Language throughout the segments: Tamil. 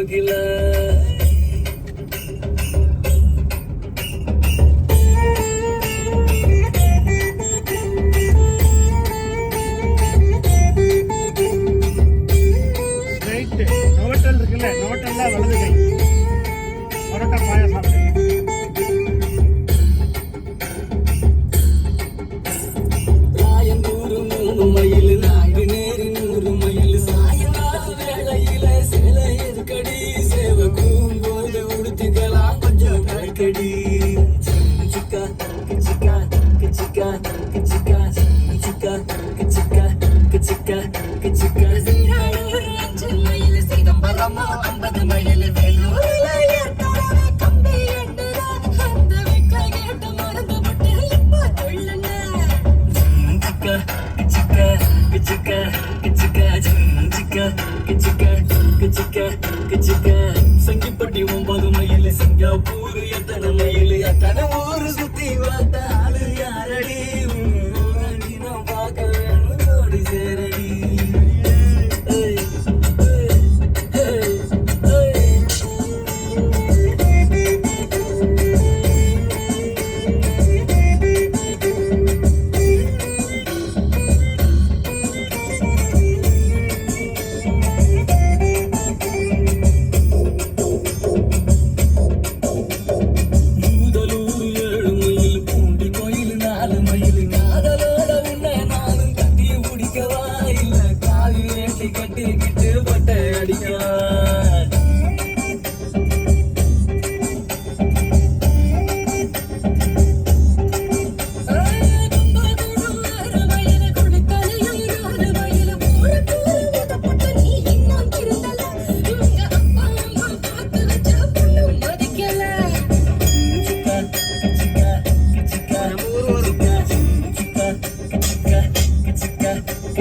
கோகில நோட்டல் இருக்குல்ல? நோட்டல்ல வலது கை. அம்மா ஐம்பது மைல் வேலூர்ல ஏத்தாரவே கம்பி எண்ணுற அந்த வெக்க கேட்டு மறந்து விட்டு இப்ப கொள்ளுன சிக்கா கிச்சிக்கா கிச்சிக்கா கிச்சிக்கா. சிக்கா கிச்சிக்கா கிச்சிக்கா கிச்சிக்கா. சங்கிப்பட்டி ஒன்பது மைல் சிங்கப்பூர் எத்தனை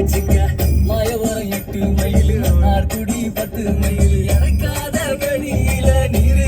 சிக்க கிச்சிக்கா மாயவரம் எட்டு மயில் ஆர்குடி பத்து மயில். இறக்காத வழியில நீர்